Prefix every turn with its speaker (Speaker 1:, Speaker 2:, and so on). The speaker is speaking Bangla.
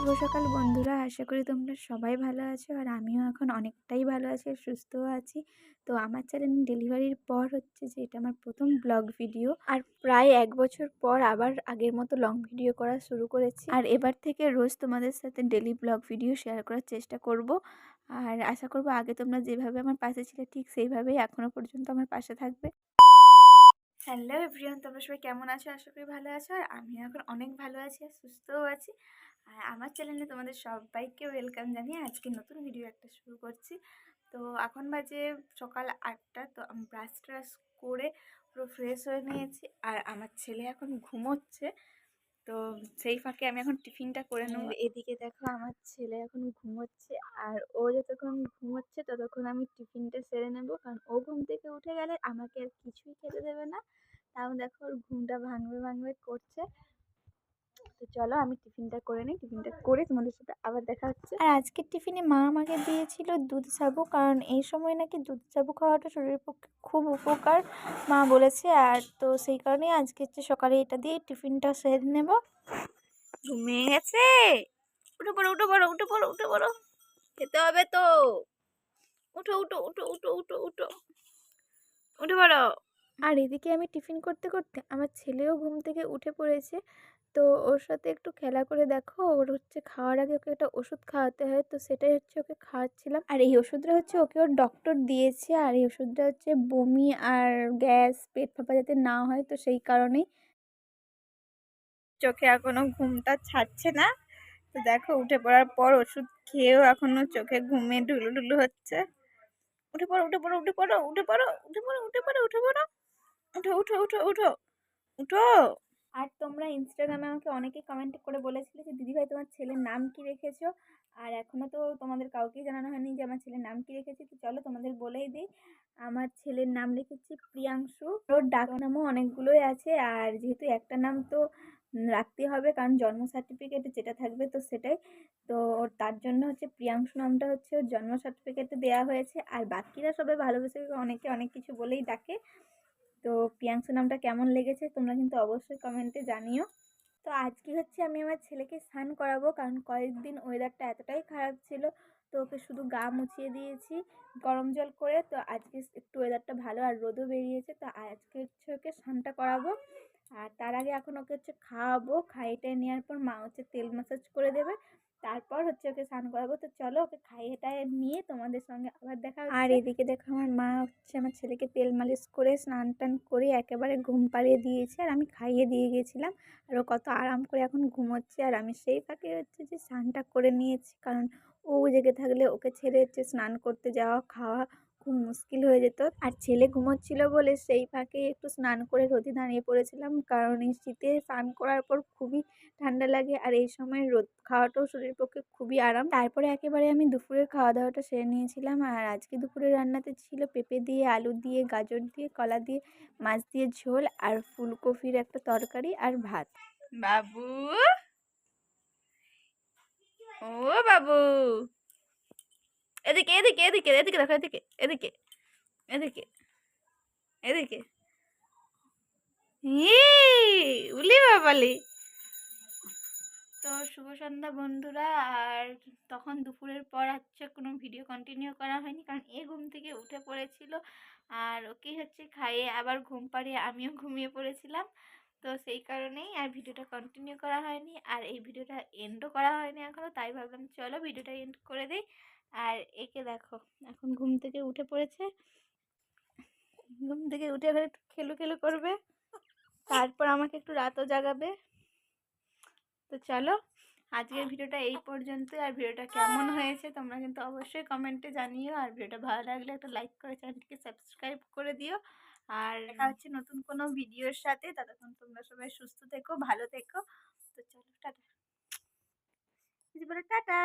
Speaker 1: শুভ সকাল বন্ধুরা। আশা করি তোমরা সবাই ভালো আছো আর আমিও এখন অনেকটাই ভালো আছি আর সুস্থও আছি। তো আমার চ্যানেল ডেলিভারির পর হচ্ছে যে এটা আমার প্রথম ব্লগ ভিডিও আর প্রায় এক বছর পর আবার আগের মতো লং ভিডিও করা শুরু করেছি। আর এবার থেকে রোজ তোমাদের সাথে ডেলি ব্লগ ভিডিও শেয়ার করার চেষ্টা করব। আর আশা করব আগে তোমরা যেভাবে আমার পাশে ছিলে ঠিক সেইভাবেই এখনও পর্যন্ত আমার পাশে থাকবে। হ্যালো এভরিওয়ান তোমরা সবাই কেমন আছো? আশা করি ভালো আছো। আর আমি এখন অনেক ভালো আছি আর সুস্থও আছি। আর আমার চ্যানেলে তোমাদের সবাইকে ওয়েলকাম জানিয়ে আজকে নতুন ভিডিও একটা শুরু করছি। তো এখন বাজে সকাল আটটা তো আমি ব্রাশ ট্রাশ করে পুরো ফ্রেশ হয়ে নিয়েছি আর আমার ছেলে এখন ঘুমোচ্ছে। তো সেই ফাঁকে আমি এখন টিফিনটা করে নেব। এদিকে দেখো আমার ছেলে এখন ঘুমোচ্ছে আর ও যতক্ষণ ঘুমোচ্ছে ততক্ষণ আমি টিফিনটা সেরে নেব কারণ ও ঘুম থেকে উঠে গেলে আমাকে আর কিছুই খেতে দেবে না। তাও দেখো ওর ঘুমটা ভাঙবে ভাঙবে করছে। তো চলো আমি টিফিনটা করে নিই, টিফিনটা করে তোমাদের সাথে আবার দেখা হচ্ছে। আর আজকের টিফিনে মা আমাকে দিয়েছিল দুধ সাবু কারণ এই সময় নাকি দুধ সাবু খাওয়াটা শরীরের পক্ষে খুব উপকার। মা বলেছে, আর তো সেই কারণেই আজকে হচ্ছে সকালে এটা দিয়ে টিফিনটা সেরে নেব। ঘুমিয়ে গেছে। উঠে পড়ো উঠে পড়ো উঠে পড়ো উঠে পড়ো। খেতে হবে তো। উঠো উঠো উঠো উঠো উঠো উঠো। উঠে পড়ো। আর এদিকে আমি টিফিন করতে করতে আমার ছেলেও ঘুম থেকে উঠে পড়েছে। তো ওর সাথে একটু খেলা করে দেখো, ওর হচ্ছে খাওয়ার আগে ওকে একটা ওষুধ খাওয়াতে হয়। তো সেটাই হচ্ছে ওকে খাওয়াচ্ছিলাম। আর এই ওষুধটা হচ্ছে ওকে ওর ডক্টর দিয়েছে। আর এই ওষুধটা হচ্ছে বমি আর গ্যাস, পেট ফাঁপা যাতে না হয়, তো সেই কারণেই চোখে এখনও ঘুমটা ছাড়ছে না। তো দেখো, উঠে পড়ার পর ওষুধ খেয়েও এখনও চোখে ঘুমে ঢুলু ঢুলু হচ্ছে। উঠে পড়ো উঠে পড়ো উঠে পড়ো উঠে পড়ো উঠে পড়ো উঠে পড়ো উঠে পড়ো। উঠো উঠো উঠো উঠো উঠো। আর তোমরা ইনস্টাগ্রামে আমাকে অনেকেই কমেন্ট করে বলেছিলে যে, দিদিভাই, তোমার ছেলের নাম কি রেখেছো? আর এখনও তো তোমাদের কাউকেই জানানো হয়নি যে, আমার ছেলের নাম কি রেখেছি? তো চলো তোমাদের বলেই দিই। আমার ছেলের নাম রেখেছি প্রিয়াংশু। ওর ডাক নামও অনেকগুলোই আছে আর যেহেতু একটা নাম তো রাখতে হবে, কারণ জন্ম সার্টিফিকেটে যেটা থাকবে তো সেটাই। তো ওর, তার জন্য হচ্ছে প্রিয়াংশু নামটা হচ্ছে ওর জন্ম সার্টিফিকেটে দেওয়া হয়েছে। আর বাকিরা সবাই ভালোবেসে অনেকে অনেক কিছু বলেই ডাকে। তো প্রিয়াংশু নামটা কেমন লেগেছে তোমরা কিন্তু অবশ্যই কমেন্টে জানিও। তো আজকে হচ্ছে আমি আমার ছেলেকে স্নান করাবো কারণ কয়েকদিন ওয়েদারটা এতটাই খারাপ ছিল, তো ওকে শুধু গা মুছিয়ে দিয়েছি, গরম জল করে। তো আজকে একটু ওয়েদারটা ভালো আর রোদও বেরিয়েছে, তো আজকে হচ্ছে ওকে স্নানটা করাবো। আর তার আগে এখন ওকে হচ্ছে খাওয়াবো খাইয়ে নেওয়ার পর মা হচ্ছে তেল ম্যাসাজ করে দেবে। তারপর হচ্ছে ওকে স্নান করাবো। তো চলো ওকে খাইয়ে টাইয়ে নিয়ে তোমাদের সঙ্গে আবার দেখা আর এদিকে দেখো আমার মা হচ্ছে আমার ছেলেকে তেল মালিশ করে স্নান টান করে একেবারে ঘুম পাড়িয়ে দিয়েছে। আর আমি খাইয়ে দিয়ে গেছিলাম। আর ও কত আরাম করে এখন ঘুমোচ্ছে। আর আমি সেই ফাঁকে হচ্ছে যে স্নানটা করে নিয়েছি। কারণ ও জেগে থাকলে ওকে ছেড়ে হচ্ছে স্নান করতে যাওয়া খাওয়া খুব মুশকিল হয়ে যেত। আর ছেলে ঘুমোচ্ছিল বলে সেই ফাঁকে একটু স্নান করে রোদে দাঁড়িয়ে পড়েছিলাম। কারণ এই শীতে স্নান করার পর খুবই ঠান্ডা লাগে আর এই সময় রোদ খাওয়াটাও শরীরের পক্ষে খুবই আরাম। তারপরে একেবারে আমি দুপুরের খাওয়া দাওয়াটা সেরে নিয়েছিলাম। আর আজকে দুপুরের রান্নাতে ছিল পেঁপে দিয়ে, আলু দিয়ে, গাজর দিয়ে, কলা দিয়ে, মাছ দিয়ে ঝোল আর ফুলকপির একটা তরকারি আর ভাত। বাবু! ও বাবু! এদিকে এদিকে এদিকে এদিকে দেখো এদিকে এদিকে এদিকে এদিকে উলি বাবালি তো শুভ সন্ধ্যা, বন্ধুরা। আর তখন দুপুরের পর হচ্ছে কোনো ভিডিও কন্টিনিউ করা হয়নি, কারণ এ ঘুম থেকে উঠে পড়েছিল। আর ওকেই হচ্ছে খাইয়ে আবার ঘুম পাড়িয়ে আমিও ঘুমিয়ে পড়েছিলাম। তো সেই কারণেই আর ভিডিওটা কন্টিনিউ করা হয়নি। আর এই ভিডিওটা এন্ডও করা হয়নি এখনও তাই ভাবলাম চলো ভিডিওটা এন্ড করে দিই। আর একে দেখো, এখন ঘুম থেকে উঠে পড়েছে। ঘুম থেকে উঠে এবার একটু খেলু খেলু করবে। তারপর আমাকে একটু রাতও জাগাবে। তো চলো, আজকের ভিডিওটা এই পর্যন্ত আর ভিডিওটা কেমন হয়েছে তোমরা কিন্তু অবশ্যই কমেন্টে জানিও। আর ভিডিওটা ভালো লাগলে একটা লাইক করে চ্যানেলটিকে সাবস্ক্রাইব করে দিও। আর দেখা হচ্ছে নতুন কোনো ভিডিওর সাথে। ততক্ষণ তোমরা সবাই সুস্থ থেকো ভালো থেকো। তো চলো টাটা। টাটা।